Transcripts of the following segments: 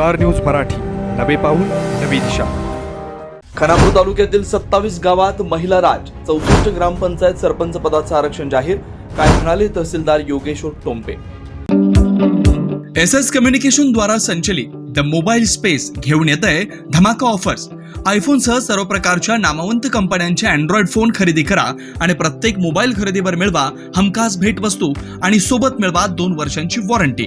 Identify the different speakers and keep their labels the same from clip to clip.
Speaker 1: Star news Marathi. नवे पाऊल नवी दिशा.
Speaker 2: खानापूर तालुक्यातील सत्तावीस गावात महिला राज चौसष्ट ग्रामपंचायत सरपंच पदाचं आरक्षण जाहीर काय म्हणाले तहसीलदार Yogeshwar Tompe?
Speaker 3: S S communication द्वारा संचलित द मोबाईल स्पेस घेऊन येत आहे धमाका ऑफर्स. आयफोनसह सर्व प्रकारच्या नामवंत कंपन्यांचे अँड्रॉइड फोन खरेदी करा आणि प्रत्येक मोबाईल खरेदीवर मिळवा हमखास भेटवस्तू आणि सोबत मिळवा दोन वर्षांची वॉरंटी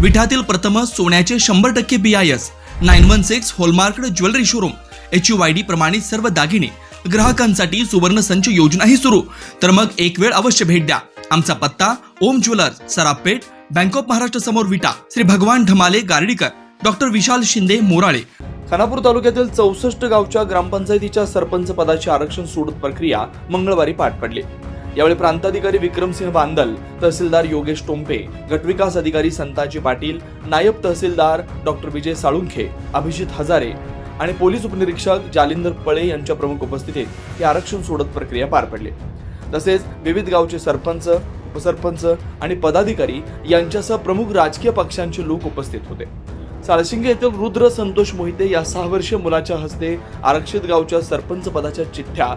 Speaker 3: विठातील प्रथम सोन्याचे शंभर टक्के B I S nine one six hallmark jewellery showroom H U Y D प्रमाणित सर्व दागिने ग्राहकांसाठी सुवर्ण संच योजनाही सुरू. तर मग एक वेळ अवश्य भेट द्या. आमचा पत्ता Om jewellers Sarapeth bank of Maharashtra समोर विटा. श्री भगवान ढमाले गार्डीकर. डॉक्टर विशाल शिंदे मोराळे.
Speaker 2: खानापूर तालुक्यातील चौसष्ट गावच्या ग्रामपंचायतीच्या सरपंच पदाची आरक्षण सोडत प्रक्रिया मंगळवारी पार पडली. यावेळी प्रांताधिकारी विक्रमसिंह बांदल तहसीलदार योगेश टोंपे गटविकास अधिकारी संताजी पाटील नायब तहसीलदार डॉक्टर विजय साळुंखे अभिजित हजारे आणि पोलीस उपनिरीक्षक जालिंदर पळे यांच्या प्रमुख उपस्थितीत ही आरक्षण सोडत प्रक्रिया पार पडली. तसेच विविध गावचे सरपंच उपसरपंच आणि पदाधिकारी यांच्यासह प्रमुख राजकीय पक्षांचे लोक उपस्थित होते. साळशिंगे येथील रुद्र संतोष मोहिते या सहा वर्षीय मुलाच्या हस्ते आरक्षित गावच्या सरपंच पदाच्या चिठ्ठ्या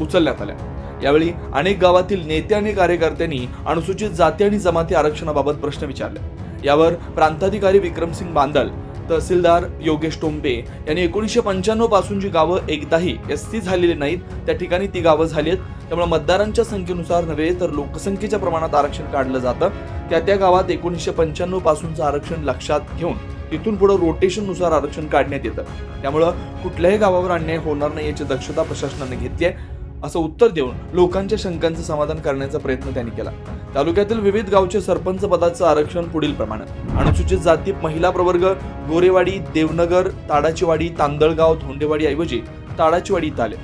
Speaker 2: उचलण्यात आल्या. यावेळी अनेक गावातील नेते आणि कार्यकर्त्यांनी अनुसूचित जाती आणि जमाती आरक्षणाबाबत प्रश्न विचारले. यावर प्रांताधिकारी विक्रमसिंग बांदल तहसीलदार योगेश टोंपे यांनी एकोणीसशे पंच्याण्णवपासून जी गावं एकदाही एस सी झालेली नाहीत त्या ठिकाणी ती गावं झाली आहेत. त्यामुळे मतदारांच्या संख्येनुसार नव्हे तर लोकसंख्येच्या प्रमाणात आरक्षण काढलं जातं. त्या त्या गावात एकोणीसशे पंच्याण्णव पासूनचं आरक्षण लक्षात घेऊन तिथून पुढे रोटेशननुसार आरक्षण काढण्यात येतं. त्यामुळं कुठल्याही गावावर अन्याय होणार नाही याची दक्षता प्रशासनाने घेतली आहे. असं उत्तर देऊन लोकांच्या शंकांचं समाधान करण्याचा प्रयत्न त्यांनी केला. तालुक्यातील विविध गावचे सरपंच पदाचं आरक्षण पुढील प्रमाणे. अनुसूचित जाती महिला प्रवर्ग गोरेवाडी देवनगर ताडाचीवाडी तांदळगाव धोंडेवाडी ऐवजी ताडाचीवाडी इथं आले.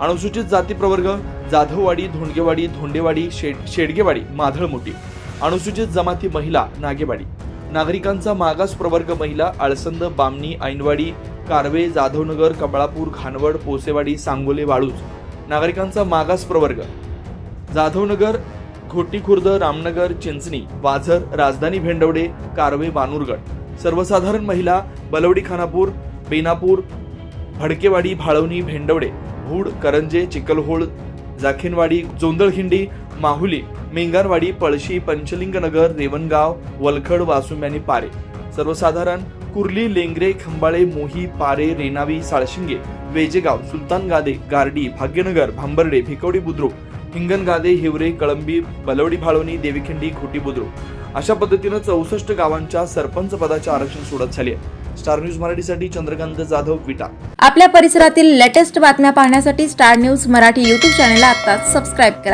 Speaker 2: अनुसूचित जाती प्रवर्ग जाधववाडी धोंडगेवाडी धोंडेवाडी शेड शेडगेवाडी माधळमोठी अनुसूचित जमाती महिला नागेवाडी. नागरिकांचा मागास प्रवर्ग महिला आळसंद बामणी ऐनवाडी कारवे जाधवनगर कमळापूर खानवड पोसेवाडी सांगोले वाळूज. नागरिकांचा मागास प्रवर्ग. जाधवनगर घोटीखुर्द रामनगर चिंचणी वाझर राजधानी भेंडवडे कारवे बानूरगड सर्वसाधारण महिला बलवडी खानापूर बेनापूर भडकेवाडी भाळवणी भेंडवडे भूड करंजे चिकलहोळ जाखिनवाडी जोंदळखिंडी माहुली मेंगारवाडी पळशी पंचलिंगनगर रेवणगाव वलखड वासुम आणि पारे. सर्वसाधारण कुर्ली लेंगरे खंबाळे मोही पारे रेणावी साळशिंगे वेजेगाव सुलतान गादे गार्डी भाग्यनगर भांबर्डे भिकवडी बुद्रुक हिंगणगादे हिवरे कळंबी बलवडी भाळवणी देवीखिंडी खोटी बुद्रुक. अशा पद्धतीनं चौसष्ट गावांच्या सरपंच पदाचे आरक्षण सोडत झाली स्टार न्यूज मराठीसाठी चंद्रकांत जाधव विटा.
Speaker 4: आपल्या परिसरातील लेटेस्ट बातम्या पाहण्यासाठी स्टार न्यूज मराठी यूट्यूब चॅनलला आता सबस्क्राईब करा.